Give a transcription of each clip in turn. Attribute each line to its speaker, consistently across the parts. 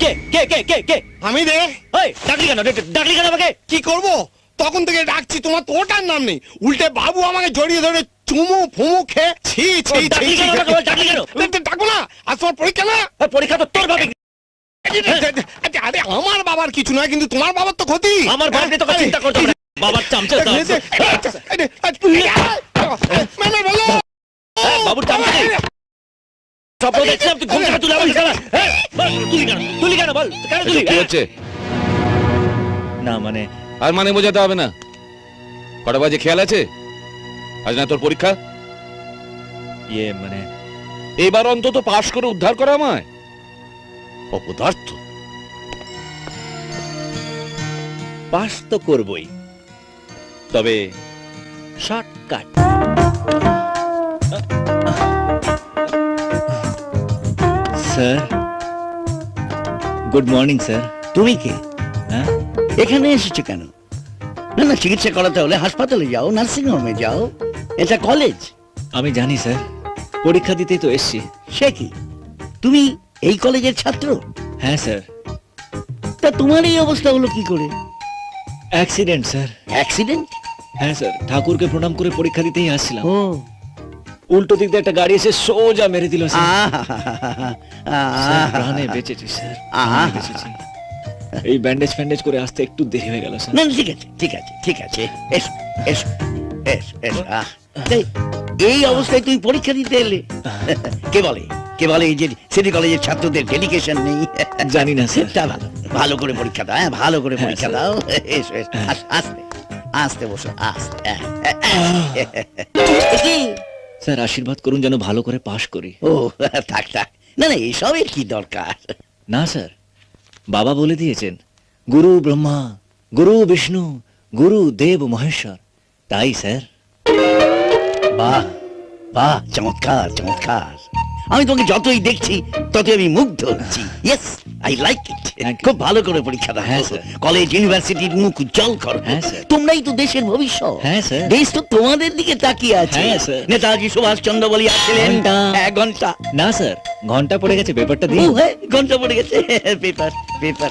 Speaker 1: কে কে কে কে কে
Speaker 2: আমি রে
Speaker 1: ওই ডাকলি কেন ডাকলি কেন আমাকে
Speaker 2: কি করব তখন থেকে ডাকছি তোমার তো ওটার নাম নেই উল্টে বাবু আমাকে জড়িয়ে ধরে চুমু ফুমু খেয়ে ছি ছি ছি? ডাক- না তোমার পরীক্ষা না
Speaker 1: ওই, পরীক্ষা তো তোর ভাবে
Speaker 2: আচ্ছা, আরে আমার বাবার কিছু নয় কিন্তু তোমার বাবার তো ক্ষতি
Speaker 1: আমার নিয়ে তোকে চিন্তা করতে। বাবার চামচা দাও।
Speaker 2: আচ্ছা, আরে, আচ্ছা, মানে
Speaker 1: হ্যাঁ, বাবুর চামচা। স্বপ্ন দেখছিলাম তুই ঘুম থেকে তুলে তুলি কেন? তুলি কেন বল কেন তুলি?
Speaker 3: কি হচ্ছে?
Speaker 1: না মানে
Speaker 3: আর মানে বোঝাতে হবে না। কটা বাজে খেয়াল আছে? আজ না তোর পরীক্ষা?
Speaker 1: ইয়ে মানে
Speaker 3: এবার অন্তত পাশ করে উদ্ধার করা আমায়। অপদার্থ।
Speaker 1: পাস তো করবই। তবে shortcut sir. Good morning sir
Speaker 4: তুমি কে?
Speaker 1: হ্যাঁ?
Speaker 4: এখানে এসেছ কেন? না না চিকিৎসা করাতে হলে হাসপাতালে যাও নার্সিং হোমে যাও। এটা কলেজ
Speaker 1: আমি জানি স্যার। পরীক্ষা দিতেই তো এসছি।
Speaker 4: সে কি? তুমি এই কলেজের ছাত্র?
Speaker 1: হ্যাঁ স্যার।
Speaker 4: তা তোমার এই অবস্থা হলো কি করে?
Speaker 1: Accident sir.
Speaker 4: অ্যাক্সিডেন্ট
Speaker 1: হ্যাঁ স্যার। ঠাকুরকে প্রণাম করে পরীক্ষা দিতেই আসছিলাম।
Speaker 4: ও।
Speaker 1: উল্টো দিক দিয়ে একটা গাড়ি এসে সোজা মেরে দিল। প্রাণে বেঁচেছি স্যার এই ব্যান্ডেজ ফ্যান্ডেজ করে আসতে একটু দেরি হয়ে গেল স্যার।
Speaker 4: না না, ঠিক আছে ঠিক আছে ঠিক আছে। এসো এসো এসো এসো এই, অবস্থায় তুমি পরীক্ষা দিতে এলে। কে বলে? কে বলে এই যে সিটি কলেজের ছাত্রদের ডেডিকেশন নেই?
Speaker 1: জানি না স্যার।
Speaker 4: তা ভালো। ভালো করে পরীক্ষা দাও হ্যাঁ ভালো করে
Speaker 1: হ্যাঁ,
Speaker 4: পরীক্ষা দাও। এসো এসো আস- আস্তে আস্তে বসো আস্তে হ্যাঁ, হ্যাঁ?
Speaker 1: স্যার আশীর্বাদ করুন যেন ভালো করে পাশ করি।
Speaker 4: ও থাক থাক। না না এসবের কি দরকার?
Speaker 1: না স্যার। বাবা বলে দিয়েছেন গুরু ব্রহ্মা গুরু বিষ্ণু গুরু দেব মহেশ্বর। তাই স্যার।
Speaker 4: বাহ বাহ চমৎকার চমৎকার। আমি তোমাকে যতই দেখছি ততই আমি মুগ্ধ হচ্ছি। ইয়েস আই লাইক ইট খুব ভালো করে পরীক্ষা দাও।
Speaker 1: হ্যাঁ, স্যার।
Speaker 4: কলেজ ইউনিভার্সিটির মুখ উজ্জ্বল করো।
Speaker 1: হ্যাঁ, স্যার।
Speaker 4: তোমরাই তো দেশের ভবিষ্যৎ।
Speaker 1: হ্যাঁ, স্যার।
Speaker 4: দেশ তো তোমাদের দিকে তাকিয়ে আছে।
Speaker 1: হ্যাঁ, স্যার।
Speaker 4: নেতাজি সুভাষ চন্দ্র বলি আসছিলেন
Speaker 1: ঘণ্টা।
Speaker 4: এক ঘণ্টা।
Speaker 1: না স্যার ঘণ্টা পড়ে গেছে পেপারটা দিন।
Speaker 4: হ্যাঁ ঘণ্টা পড়ে গেছে। পেপার পেপার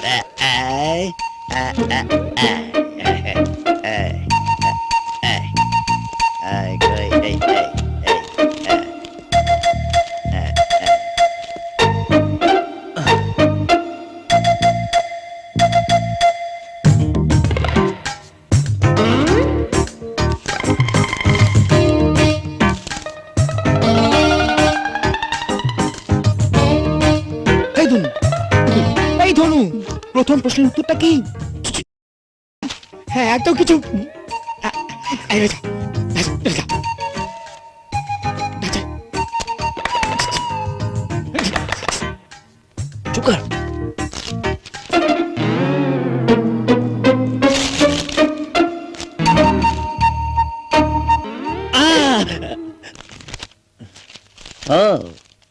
Speaker 2: এই ধনু এই ধনু প্রথম প্রশ্নের উত্তরটা কি হ্যাঁ এত কিছু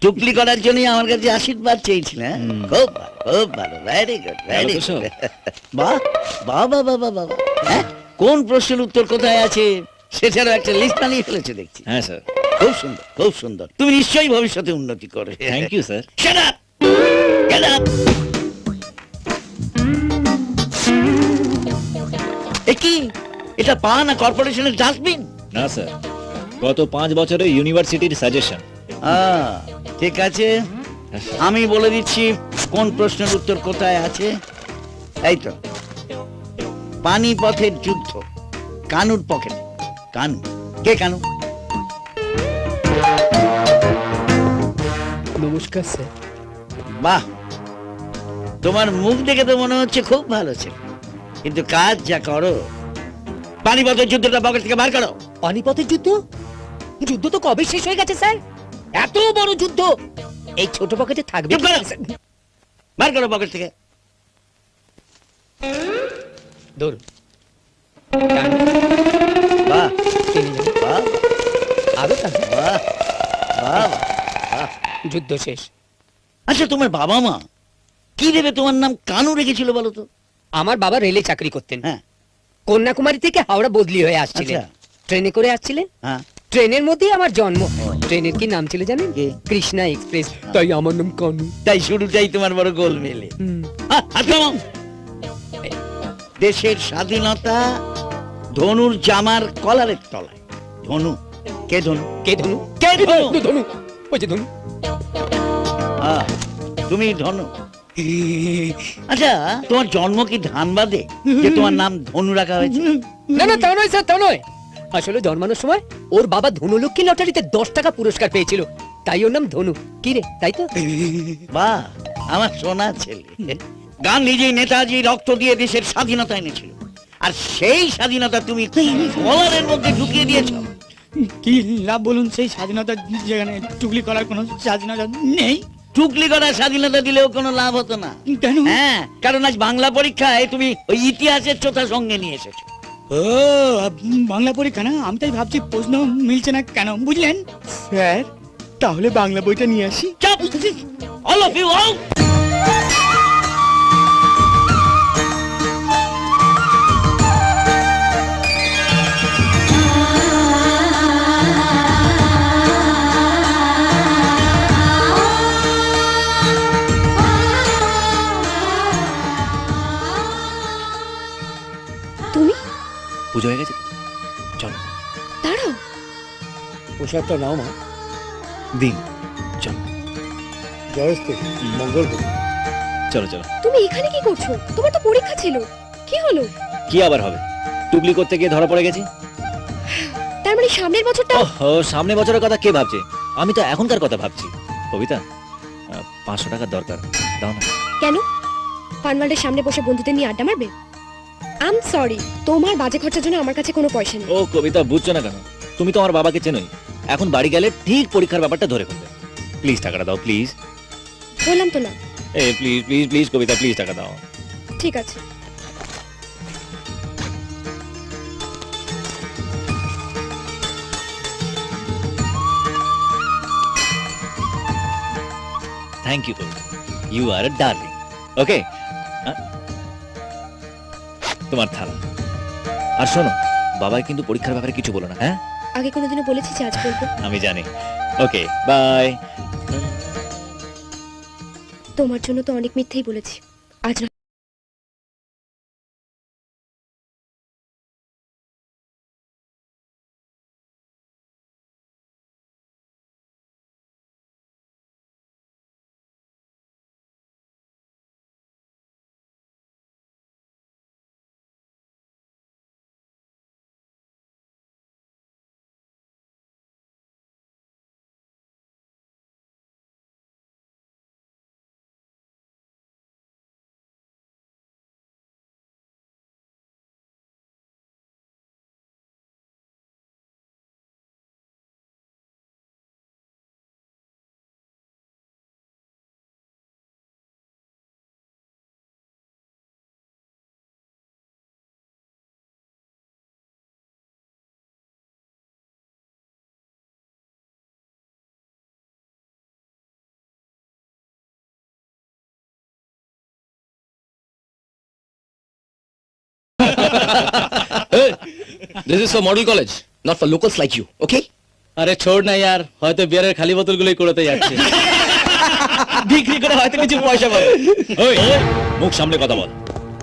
Speaker 4: চুপলি করার জন্য আমার কাছে আশীর্বাদ চেয়েছিলেন হ্যাঁ? খুব ভালো খুব ভালো ভেরি গুড ভেরি
Speaker 1: তো সব।
Speaker 4: গুড বাহ বাহ বাহ বাহ বাহ বাহ। হ্যাঁ? কোন প্রশ্নের উত্তর কোথায় আছে? সেটারও একটা লিস্ট বানিয়ে ফেলেছে দেখছি।
Speaker 1: হ্যাঁ স্যার।
Speaker 4: খুব সুন্দর খুব সুন্দর। তুমি নিশ্চয়ই ভবিষ্যতে উন্নতি করবে
Speaker 1: thank you sir
Speaker 4: Shut up! Get up! এ কি? এটা পা না কর্পোরেশনের ডাস্টবিন
Speaker 1: না স্যার গত পাঁচ বছরে ইউনিভার্সিটির সাজেশন
Speaker 4: ঠিক আছে? আমি বলে দিচ্ছি কোন প্রশ্নের উত্তর কোথায় আছে? এই তো। পানিপথের যুদ্ধ। কানুর পকেটে। কানু। কে কানু?
Speaker 2: নমস্কার স্যার।
Speaker 4: বাহ! তোমার মুখ দেখে তো মনে হচ্ছে খুব ভালো ছিল কিন্তু কাজ যা করো পানিপথের যুদ্ধটা পকেট থেকে বার করো।
Speaker 5: পানিপথের যুদ্ধ? যুদ্ধ তো কবে শেষ হয়ে গেছে স্যার? এত বড় যুদ্ধ? এই ছোট পকেটে থাকবে।
Speaker 4: বার করো পকেট থেকে।
Speaker 5: ধরুন
Speaker 4: বাহ বাহ।
Speaker 5: আরও
Speaker 4: বাহ বাহ
Speaker 5: যুদ্ধ শেষ।
Speaker 4: আচ্ছা তোমার বাবা মা কি দেবে তোমার নাম কানু রেখেছিল বলো তো?
Speaker 5: আমার বাবা রেলে চাকরি করতেন।
Speaker 4: হ্যাঁ।
Speaker 5: কন্যাকুমারী থেকে হাওড়া বদলি হয়ে আসছিলেন।
Speaker 4: আচ্ছা।
Speaker 5: ট্রেনে করে আসছিলেন।
Speaker 4: হ্যাঁ।
Speaker 5: ট্রেনের মধ্যেই আমার জন্ম। ট্রেনের কি নাম ছিল জানেন?
Speaker 4: কি?
Speaker 5: কৃষ্ণা এক্সপ্রেস। তাই আমার নাম কানু।
Speaker 4: তাই শুরুটাই তোমার বড় গোল মেলে।
Speaker 5: হুম।
Speaker 4: দেশের স্বাধীনতা ধনুর জামার কলারের তলায়। ধনু। কে ধনু?
Speaker 5: কে ধনু?
Speaker 4: কে ধনু?
Speaker 5: ধনু, ধনু। ওই যে ধনু।
Speaker 4: আহ, তুমি ধনু। আচ্ছা তোমার জন্ম কি ধানবাদে? যে তোমার নাম ধনু রাখা হয়েছে?
Speaker 5: না না তা নয় স্যার তা নয়। আসলে জন্মানোর সময় ওর বাবা ধনুলক্ষ্মী লটারিতে দশ টাকা পুরস্কার পেয়েছিল। তাই ওর নাম ধনু। কি রে তাই তো?
Speaker 4: বাহ আমার সোনা ছেলে। গান্ধীজি নেতাজি রক্ত দিয়ে দেশের স্বাধীনতা এনেছিল। আর সেই স্বাধীনতা তুমি কলারের মধ্যে ঢুকিয়ে দিয়েছ।
Speaker 6: কি লাভ বলুন সেই স্বাধীনতা যেখানে টুকলি করার কোনো স্বাধীনতা নেই?
Speaker 4: টুকলি করার স্বাধীনতা দিলেও কোনো লাভ হতো না।
Speaker 6: কেন?
Speaker 4: হ্যাঁ কারণ আজ বাংলা পরীক্ষায় তুমি ওই ইতিহাসের চোথা সঙ্গে নিয়ে এসেছ।
Speaker 6: ও বাংলা পরীক্ষা না আমি তাই ভাবছি প্রশ্ন মিলছে না কেন বুঝলেন? স্যার তাহলে বাংলা বইটা নিয়ে আসি।
Speaker 4: অল অফ ইউ
Speaker 1: পুজো হয়ে গেছে? চলো।
Speaker 7: দাঁড়াও।
Speaker 5: পোশাকটা নাও মা।
Speaker 1: দিন। চলো।
Speaker 5: জয়স্ত মঙ্গল
Speaker 1: চলো চলো।
Speaker 7: তুমি এখানে কি করছ? তোমার তো পরীক্ষা ছিল। কি হলো?
Speaker 1: কি আবার হবে? টুকলি করতে গিয়ে ধরা পড়ে গেছি।
Speaker 7: তার মানে সামনের বছরটা
Speaker 1: ওহো সামনে বছরের কথা কে ভাবছে? আমি তো এখনকার কথা ভাবছি। কবিতা পাঁচশো টাকার দরকার। দাও না।
Speaker 7: কেন? ফানওয়ার্ল্ডের সামনে বসে বন্ধুদের নিয়ে আড্ডা মারবে? আম সরি তোমার বাজে খরচার জন্য আমার কাছে কোনো পয়সা নেই।
Speaker 1: ও কবিতা বুঝছ না কেন? তুমি তো আমার বাবাকে চেনোই। এখন বাড়ি গেলে ঠিক পরীক্ষার ব্যাপারটা ধরে ফেলবে। প্লিজ টাকাটা দাও প্লিজ
Speaker 7: বললাম তো না।
Speaker 1: এ please please please Kabita please টাকা দাও।
Speaker 7: ঠিক আছে।
Speaker 1: Thank you Kabita. You are a darling okay তোমার থালা। আর শোনো বাবাই কিন্তু পরীক্ষার ব্যাপারে কিছু বলো না হ্যাঁ?
Speaker 7: আগে কোনোদিনও বলেছি যে আজ বলব
Speaker 1: আমি জানি। ওকে বাই
Speaker 7: তোমার জন্য তো অনেক মিথ্যেই বলেছি। আজ না
Speaker 3: this is for model college not for locals like you okay
Speaker 8: আরে ছোড় না ইয়ার হয়তো বিয়ারের খালি বোতলগুলোই করতে যাচ্ছে। বিক্রি করে হয়তো কিছু পয়সা পাবে।
Speaker 1: ওই মুখ সামনে কথা বল।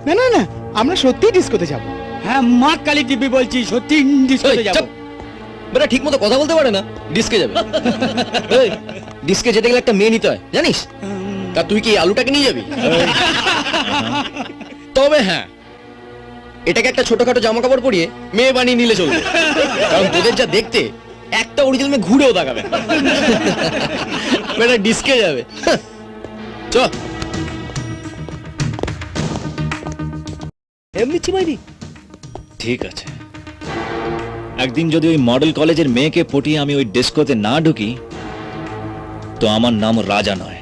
Speaker 6: না না না আমরা সত্যি ডিস্কোতে যাব। হ্যাঁ মা কালী দিব্যি বলছি সত্যি ডিস্কোতে যাব।
Speaker 3: বেটা ঠিক মতো কথা বলতে পারে না ডিস্কে যাবে। এই, ডিস্কে যেতে গেলে একটা মেয়ে নিতে হয় জানিস? তা তুই কি আলুটাকে নিয়ে যাবি? তবে হ্যাঁ এটাকে একটা ছোটখাটো জামা কাপড় পরিয়ে মেয়ে বানিয়ে নিলে চলবে। কারণ তোদের যা দেখতে একটা অরিজিনাল মেয়ে ঘুরেও তাকাবে। বেটা ডিস্কে যাবে। চ।
Speaker 5: এমনি চিমাইনি
Speaker 1: ঠিক আছে। একদিন যদি ওই মডেল কলেজের মেয়েকে পটিয়ে আমি ওই ডিস্কোতে না ঢুকি তো আমার নাম রাজা নয়।